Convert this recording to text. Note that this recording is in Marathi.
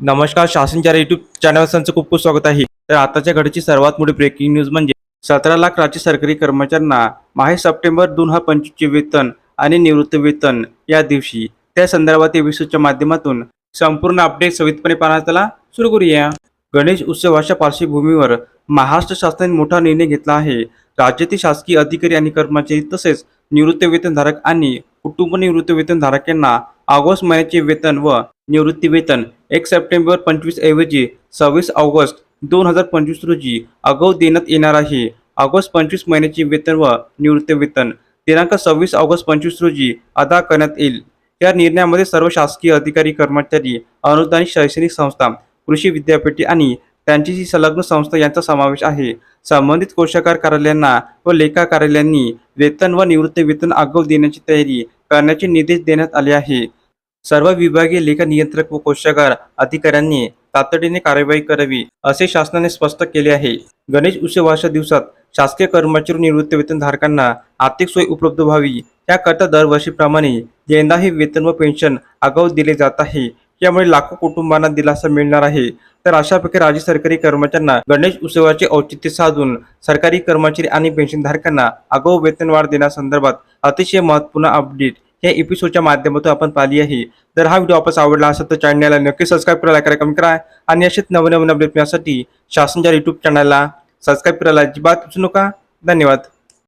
नमस्कार शासनच्या युट्यूब चॅनल संचं खूप खूप स्वागत आहे. तर आताच्या घडीची सर्वात मोठी ब्रेकिंग न्यूज म्हणजे सतरा लाख राज्य सरकारी कर्मचाऱ्यांना माहे सप्टेंबर दोन हजार पंचवीसचे वेतन आणि निवृत्त वेतन या दिवशी. त्या संदर्भात एपिसोडच्या माध्यमातून संपूर्ण अपडेट सविस्तरपणे पाहण्याला त्याला सुरू करूया. गणेश उत्सवाच्या पार्श्वभूमीवर महाराष्ट्र शासनाने मोठा निर्णय घेतला आहे. राज्यातील शासकीय अधिकारी आणि कर्मचारी तसेच निवृत्त वेतनधारक आणि कुटुंब निवृत्त वेतनधारक यांना ऑगस्ट महिन्याचे वेतन व निवृत्ती वेतन एक सप्टेंबर पंचवीस ऐवजी सव्वीस ऑगस्ट दोन हजार पंचवीस रोजी आगाऊ देण्यात येणार आहे. ऑगस्ट पंचवीस महिन्याचे वेतन व निवृत्ती वेतन. दिनांक सव्वीस ऑगस्ट पंचवीस रोजी अदा करण्यात येईल. या निर्णयामध्ये सर्व शासकीय अधिकारी कर्मचारी अनुदानित शैक्षणिक संस्था कृषी विद्यापीठे आणि त्यांच्याशी संलग्न संस्था यांचा समावेश आहे. संबंधित कोशाकार कार्यालयांना व लेखा कार्यालयांनी वेतन व निवृत्ती वेतन आगाऊ देण्याची तयारी करण्याचे निर्देश देण्यात आले आहे. सर्व विभागीय लेखा नियंत्रक व कोशागार अधिकाऱ्यांनी तातडीने कार्यवाही करावी असे शासनाने स्पष्ट केले आहे. गणेश उत्सवाच्या दिवसात शासकीय कर्मचारी निवृत्तीवेतनधारकांना आर्थिक सोय उपलब्ध व्हावी याकरता दरवर्षीप्रमाणे यंदाही वेतन व पेन्शन आगाऊ दिले जात आहे. यामुळे लाखो कुटुंबांना दिलासा मिळणार आहे. तर अशा प्रकारे राज्य सरकारी कर्मचाऱ्यांना गणेश उत्सवाचे औचित्य साधून सरकारी कर्मचारी आणि पेन्शनधारकांना आगाऊ वेतनवाढ देण्यासंदर्भात अतिशय महत्त्वपूर्ण अपडेट या एपिसोडच्या माध्यमातून आपण पाहिली आहे. जर हा व्हिडिओ आपण आवडला असेल तर चॅनलला नक्की सबस्क्राईब करायला लाईक करा कमेंट करा आणि असेच नवनवीन अपडेट मिळण्यासाठी शासनच्या युट्यूब चॅनलला सबस्क्राईब करायला अजिबात विसरू नका. धन्यवाद.